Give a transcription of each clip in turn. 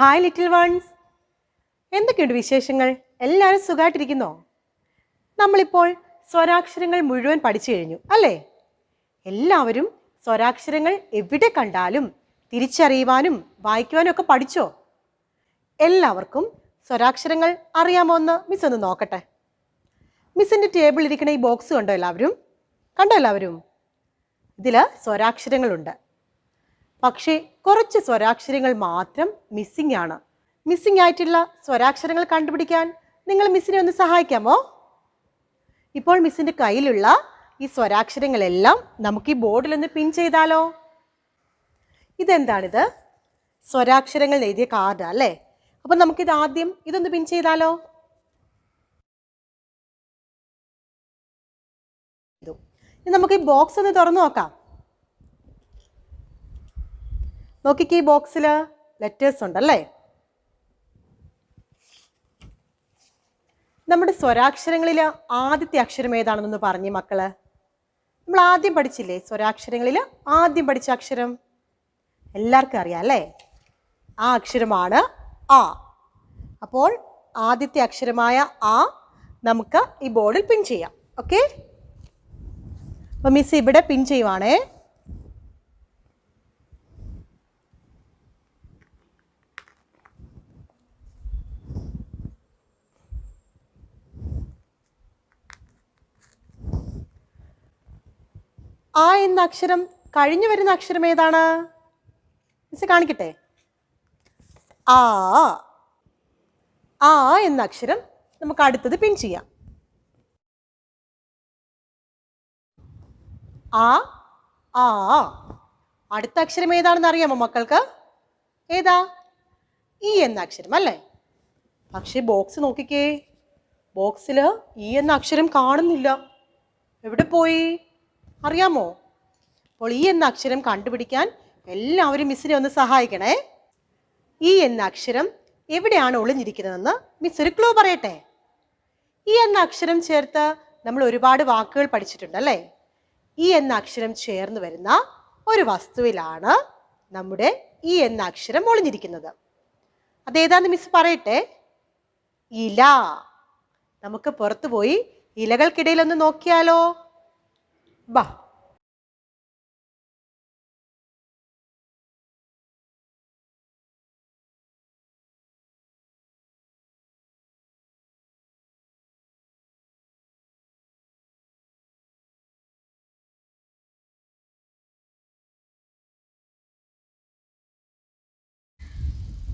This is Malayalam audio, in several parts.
ഹായ് ലിറ്റിൽ വൺസ് എന്തൊക്കെയുണ്ട് വിശേഷങ്ങൾ? എല്ലാവരും സുഖമായിട്ടിരിക്കുന്നോ നമ്മളിപ്പോൾ സ്വരാക്ഷരങ്ങൾ മുഴുവൻ പഠിച്ചു കഴിഞ്ഞു അല്ലേ? എല്ലാവരും സ്വരാക്ഷരങ്ങൾ എവിടെ കണ്ടാലും തിരിച്ചറിയുവാനും വായിക്കുവാനും ഒക്കെ പഠിച്ചോ? എല്ലാവർക്കും സ്വരാക്ഷരങ്ങൾ അറിയാമോ എന്ന് മിസ് ഒന്ന് നോക്കട്ടെ. മിസ്സിന്റെ ടേബിളിൽ ഇരിക്കുന്ന ഈ ബോക്സ് കണ്ടോ എല്ലാവരും? കണ്ടോ എല്ലാവരും? ഇതിൽ സ്വരാക്ഷരങ്ങളുണ്ട്. പക്ഷേ കുറച്ച് സ്വരാക്ഷരങ്ങൾ മാത്രം മിസ്സിംഗ് ആണ്. മിസ്സിംഗ് ആയിട്ടുള്ള സ്വരാക്ഷരങ്ങൾ കണ്ടുപിടിക്കാൻ നിങ്ങൾ മിസ്സിനെ ഒന്ന് സഹായിക്കാമോ? ഇപ്പോൾ മിസ്സിന്റെ കയ്യിലുള്ള ഈ സ്വരാക്ഷരങ്ങളെല്ലാം നമുക്ക് ഈ ബോർഡിൽ ഒന്ന് പിൻ ചെയ്താലോ? ഇതെന്താണിത്? സ്വരാക്ഷരങ്ങൾ എഴുതിയ കാർഡ് അല്ലേ? അപ്പം നമുക്കിത് ആദ്യം ഇതൊന്ന് പിൻ ചെയ്താലോ? നമുക്ക് ഈ ബോക്സ് ഒന്ന് തുറന്നു നോക്കാം. നോക്കിക്കേ ഈ ബോക്സിൽ ലെറ്റേഴ്സ് ഉണ്ടല്ലേ? നമ്മുടെ സ്വരാക്ഷരങ്ങളിൽ ആദ്യത്തെ അക്ഷരം ഏതാണെന്നൊന്ന് പറഞ്ഞ് മക്കൾ. നമ്മൾ ആദ്യം പഠിച്ചില്ലേ സ്വരാക്ഷരങ്ങളിൽ ആദ്യം പഠിച്ച അക്ഷരം? എല്ലാവർക്കും അറിയാം അല്ലേ? ആ അക്ഷരമാണ് ആ. അപ്പോൾ ആദ്യത്തെ അക്ഷരമായ ആ നമുക്ക് ഈ ബോർഡിൽ പിൻ ചെയ്യാം. ഓക്കെ അപ്പം മിസ് ഇവിടെ പിൻ ചെയ്യുവാണേ. ആ എന്ന അക്ഷരം കഴിഞ്ഞു വരുന്ന അക്ഷരം ഏതാണ്? മിസ് കാണിക്കട്ടെ. ആ ആ എന്ന അക്ഷരം നമുക്ക് അടുത്തത് പിൻ ചെയ്യാം. ആ ആ അടുത്ത അക്ഷരം ഏതാണെന്ന് അറിയാമോ മക്കൾക്ക്? ഏതാ? ഈ എന്ന അക്ഷരം അല്ലേ? പക്ഷേ ബോക്സ് നോക്കിക്കേ. ബോക്സിൽ ഈ എന്ന അക്ഷരം കാണുന്നില്ല. എവിടെ പോയി? അറിയാമോ? അപ്പോൾ ഈ എന്ന അക്ഷരം കണ്ടുപിടിക്കാൻ എല്ലാവരും മിസ്സിനെ ഒന്ന് സഹായിക്കണേ. ഈ എന്ന അക്ഷരം എവിടെയാണ് ഒളിഞ്ഞിരിക്കുന്നതെന്ന് മിസ് ഒരു ക്ലൂ പറയട്ടെ. ഈ എന്ന അക്ഷരം ചേർത്ത് നമ്മൾ ഒരുപാട് വാക്കുകൾ പഠിച്ചിട്ടുണ്ട് അല്ലേ ഈ എന്ന അക്ഷരം ചേർന്ന് വരുന്ന ഒരു വസ്തുവിലാണ് നമ്മുടെ ഈ എന്ന അക്ഷരം ഒളിഞ്ഞിരിക്കുന്നത്. അതേതാന്ന് മിസ് പറയട്ടെ? ഇല. നമുക്ക് പുറത്തുപോയി ഇലകൾക്കിടയിൽ ഒന്ന് നോക്കിയാലോ? ബാ.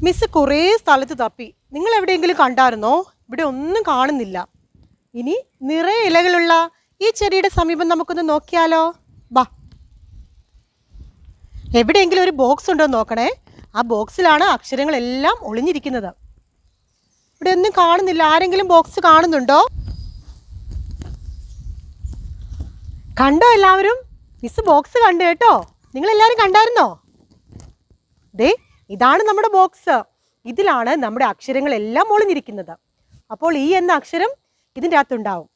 മിസ് കുറേ സ്ഥലത്ത് തപ്പി. നിങ്ങൾ എവിടെയെങ്കിലും കണ്ടായിരുന്നോ? ഇവിടെ ഒന്നും കാണുന്നില്ല. ഇനി നിറയെ ഇലകളുള്ള ഈ ചെടിയുടെ സമീപം നമുക്കൊന്ന് നോക്കിയാലോ? ബാ എവിടെയെങ്കിലും ഒരു ബോക്സ് ഉണ്ടോ നോക്കണേ. ആ ബോക്സിലാണ് അക്ഷരങ്ങളെല്ലാം ഒളിഞ്ഞിരിക്കുന്നത്. ഇവിടെ ഒന്നും കാണുന്നില്ല. ആരെങ്കിലും ബോക്സ് കാണുന്നുണ്ടോ? കണ്ടോ എല്ലാവരും? മിസ് ബോക്സ് കണ്ടു കേട്ടോ. നിങ്ങൾ എല്ലാവരും കണ്ടായിരുന്നോ? ദേ ഇതാണ് നമ്മുടെ ബോക്സ് ഇതിലാണ് നമ്മുടെ അക്ഷരങ്ങളെല്ലാം ഒളിഞ്ഞിരിക്കുന്നത്. അപ്പോൾ ഈ എന്ന അക്ഷരം ഇതിന്റെ അകത്തുണ്ടാവും.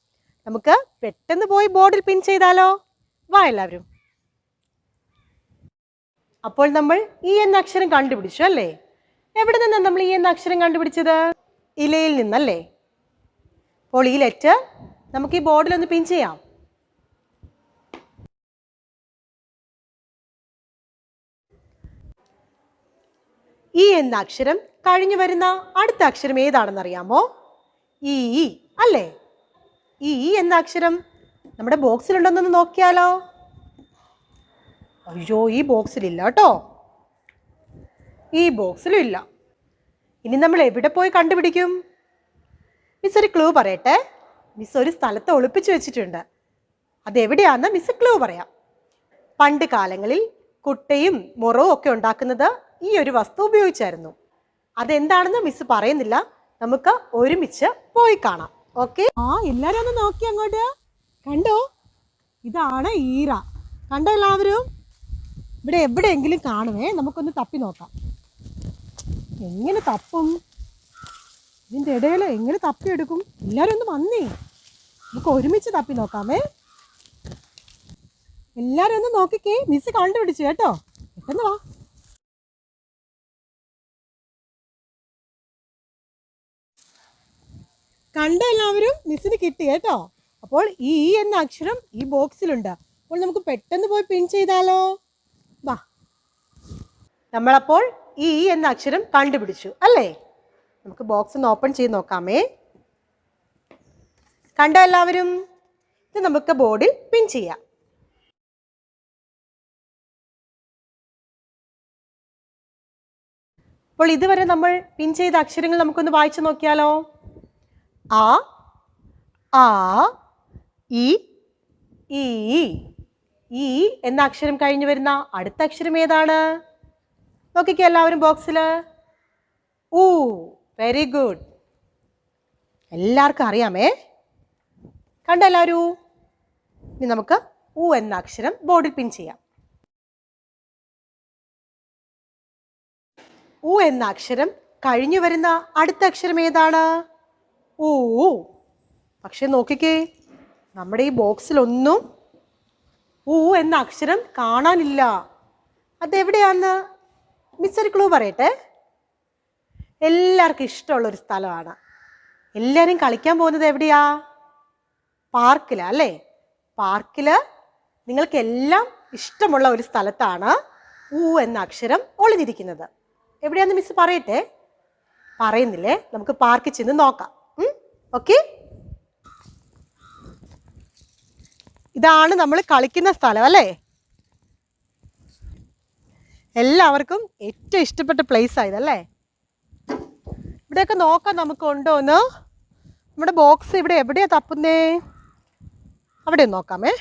നമുക്ക് പെട്ടെന്ന് പോയി ബോർഡിൽ പിൻ ചെയ്താലോ? വാ എല്ലാവരും. അപ്പോൾ നമ്മൾ ഈ എന്ന അക്ഷരം കണ്ടുപിടിച്ചു അല്ലേ? എവിടെ നിന്നാണ് നമ്മൾ ഈ എന്ന അക്ഷരം കണ്ടുപിടിച്ചത്? ഇലയിൽ നിന്നല്ലേ? അപ്പോൾ ഈ ലെറ്റർ നമുക്ക് ഈ ബോർഡിൽ ഒന്ന് പിൻ ചെയ്യാം. ഈ എന്ന അക്ഷരം കഴിഞ്ഞു വരുന്ന അടുത്ത അക്ഷരം ഏതാണെന്ന് അറിയാമോ? ഈ അല്ലേ? ഈ ഇ എന്ന അക്ഷരം? നമ്മുടെ ബോക്സിലുണ്ടെന്നൊന്ന് നോക്കിയാലോ. അയ്യോ ഈ ബോക്സിലില്ല കേട്ടോ. ഈ ബോക്സിലും ഇല്ല ഇനി നമ്മൾ എവിടെ പോയി കണ്ടുപിടിക്കും? മിസ് ഒരു ക്ലൂ പറയട്ടെ. മിസ് ഒരു സ്ഥലത്ത് ഒളിപ്പിച്ചു വെച്ചിട്ടുണ്ട്. അതെവിടെയാണെന്ന് മിസ് ക്ലൂ പറയാം. പണ്ട് കാലങ്ങളിൽ കുട്ടയും മുറവും ഒക്കെ ഉണ്ടാക്കുന്നത് ഈ ഒരു വസ്തു ഉപയോഗിച്ചായിരുന്നു. അതെന്താണെന്ന് മിസ് പറയുന്നില്ല. നമുക്ക് ഒരുമിച്ച് പോയി കാണാം. ഓക്കെ. ആ എല്ലാരും ഒന്ന് നോക്കി അങ്ങോട്ട്. കണ്ടോ? ഇതാണ് ഈറ. കണ്ടോ എല്ലാവരും? ഇവിടെ എവിടെയെങ്കിലും കാണുമേ. നമുക്കൊന്ന് തപ്പി നോക്കാം. എങ്ങനെ തപ്പും? ഇതിന്റെ ഇടയിൽ എങ്ങനെ തപ്പിയെടുക്കും എല്ലാവരും ഒന്ന് വന്നേ. നമുക്ക് ഒരുമിച്ച് തപ്പി നോക്കാമേ. എല്ലാവരും ഒന്ന് നോക്കിക്കേ. മിസ് കണ്ടുപിടിച്ചു കേട്ടോ. പെട്ടെന്ന് വാ. കണ്ട എല്ലാവരും മിസ്സിന് കിട്ടി കേട്ടോ. അപ്പോൾ ഈ എന്ന അക്ഷരം ഈ ബോക്സിലുണ്ട് അപ്പോൾ നമുക്ക് പെട്ടെന്ന് പോയി പിൻ ചെയ്താലോ? വാ. നമ്മളപ്പോൾ ഈ എന്ന അക്ഷരം കണ്ടുപിടിച്ചു അല്ലേ? നമുക്ക് ബോക്സ് ഒന്ന് ഓപ്പൺ ചെയ്ത് നോക്കാമേ. കണ്ടോ എല്ലാവരും ഇത് നമുക്ക് ബോർഡിൽ പിൻ ചെയ്യാം. അപ്പോൾ ഇതുവരെ നമ്മൾ പിൻ ചെയ്ത അക്ഷരങ്ങൾ നമുക്കൊന്ന് വായിച്ചു നോക്കിയാലോ? ആ ആ ഇ ഈ ഈ എന്ന അക്ഷരം കഴിഞ്ഞു വരുന്ന അടുത്ത അക്ഷരം ഏതാണ്? നോക്കിക്കേ എല്ലാവരും ബോക്സിൽ ഊ വെരി ഗുഡ്. എല്ലാവർക്കും അറിയാമേ? കണ്ടോ എല്ലാവരും? ഇനി നമുക്ക് ഊ എന്ന അക്ഷരം ബോർഡിൽ പിൻ ചെയ്യാം. ഊ എന്ന അക്ഷരം കഴിഞ്ഞു വരുന്ന അടുത്ത അക്ഷരം ഏതാണ്? ഊ പക്ഷെ നോക്കിക്കേ നമ്മുടെ ഈ ബോക്സിലൊന്നും ഊ എന്ന അക്ഷരം കാണാനില്ല. അതെവിടെയാന്ന്? മിസ് ഒരു ക്ലൂ പറയട്ടെ. എല്ലാവർക്കും ഇഷ്ടമുള്ളൊരു സ്ഥലമാണ്. എല്ലാവരും കളിക്കാൻ പോകുന്നത് എവിടെയാ? പാർക്കിലാ അല്ലേ? പാർക്കിൽ നിങ്ങൾക്ക് എല്ലാം ഇഷ്ടമുള്ള ഒരു സ്ഥലത്താണ് ഊ എന്ന അക്ഷരം ഒളിഞ്ഞിരിക്കുന്നത്. എവിടെയാന്ന് മിസ് പറയട്ടെ? പറയുന്നില്ലേ? നമുക്ക് പാർക്കിൽ ചെന്ന് നോക്കാം. ഓക്കെ ഇതാണ് നമ്മൾ കളിക്കുന്ന സ്ഥലം അല്ലേ? എല്ലാവർക്കും ഏറ്റവും ഇഷ്ടപ്പെട്ട പ്ലേസ് ആയതല്ലേ ഇവിടെയൊക്കെ നോക്കാം നമുക്ക് ഉണ്ടോ നമ്മുടെ ബോക്സ് ഇവിടെ എവിടെയാ തപ്പുന്നേ? അവിടെ ഒന്ന് നോക്കാമേ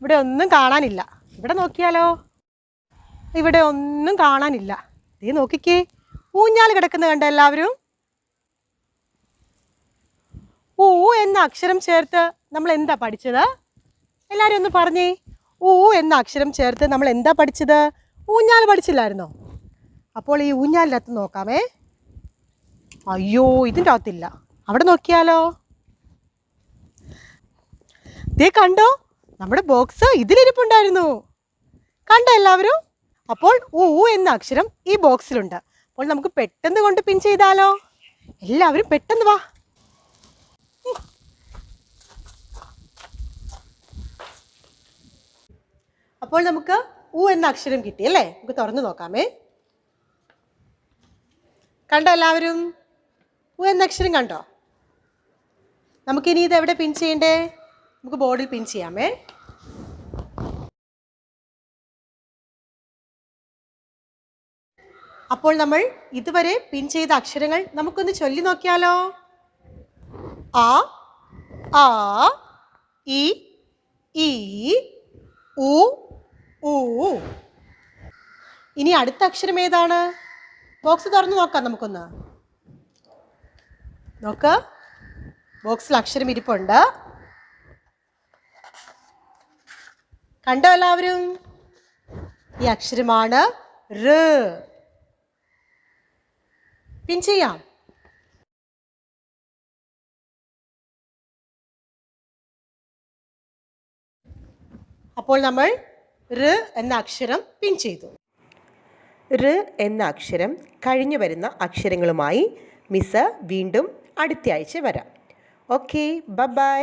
ഇവിടെ ഒന്നും കാണാനില്ല. ഇവിടെ നോക്കിയാലോ? ഇവിടെ ഒന്നും കാണാനില്ല. ദേ നോക്കിക്കേ. ഊഞ്ഞാൽ കിടക്കുന്ന കണ്ട എല്ലാവരും? ഊ എന്ന അക്ഷരം ചേർത്ത് നമ്മൾ എന്താ പഠിച്ചത്? എല്ലാവരും ഒന്ന് പറഞ്ഞേ. ഊ എന്ന അക്ഷരം ചേർത്ത് നമ്മൾ എന്താ പഠിച്ചത്? ഊഞ്ഞാൽ പഠിച്ചില്ലായിരുന്നോ? അപ്പോൾ ഈ ഊഞ്ഞാലിനകത്ത് നോക്കാമേ. അയ്യോ ഇതിന്റെ അകത്തില്ല. അവിടെ നോക്കിയാലോ? ദേ കണ്ടോ? നമ്മുടെ ബോക്സ് ഇതിലിരിപ്പുണ്ടായിരുന്നു. കണ്ടോ എല്ലാവരും? അപ്പോൾ ഊ എന്ന അക്ഷരം ഈ ബോക്സിലുണ്ട്. അപ്പോൾ നമുക്ക് പെട്ടെന്ന് കൊണ്ട് പിൻ ചെയ്താലോ? എല്ലാവരും പെട്ടെന്ന് വാ. അപ്പോൾ നമുക്ക് ഉ എന്ന അക്ഷരം കിട്ടി അല്ലേ? നമുക്ക് തുറന്നു നോക്കാമേ. കണ്ടോ എല്ലാവരും? ഉ എന്ന അക്ഷരം കണ്ടോ? നമുക്കിനി ഇത് എവിടെ പിൻ ചെയ്യണ്ടേ? നമുക്ക് ബോർഡിൽ പിൻ ചെയ്യാമേ. അപ്പോൾ നമ്മൾ ഇതുവരെ പിൻ ചെയ്ത അക്ഷരങ്ങൾ നമുക്കൊന്ന് ചൊല്ലി നോക്കിയാലോ? ആ ആ ഇ ഈ ഉ ഊ ഇനി അടുത്ത അക്ഷരം ഏതാണ്? ബോക്സ് തുറന്നു നോക്കാം നമുക്കൊന്ന്. നോക്ക്. ബോക്സിൽ അക്ഷരം ഇരിപ്പുണ്ട്. കണ്ടോ എല്ലാവരും? ഈ അക്ഷരമാണ് റ് പിൻ ചെയ്യാം. അപ്പോൾ നമ്മൾ റ് എന്ന അക്ഷരം പിൻ ചെയ്തു. റ് എന്ന അക്ഷരം കഴിഞ്ഞു വരുന്ന അക്ഷരങ്ങളുമായി മിസ് വീണ്ടും അടുത്ത ആഴ്ച വരാം. ഓക്കെ ബ ബൈ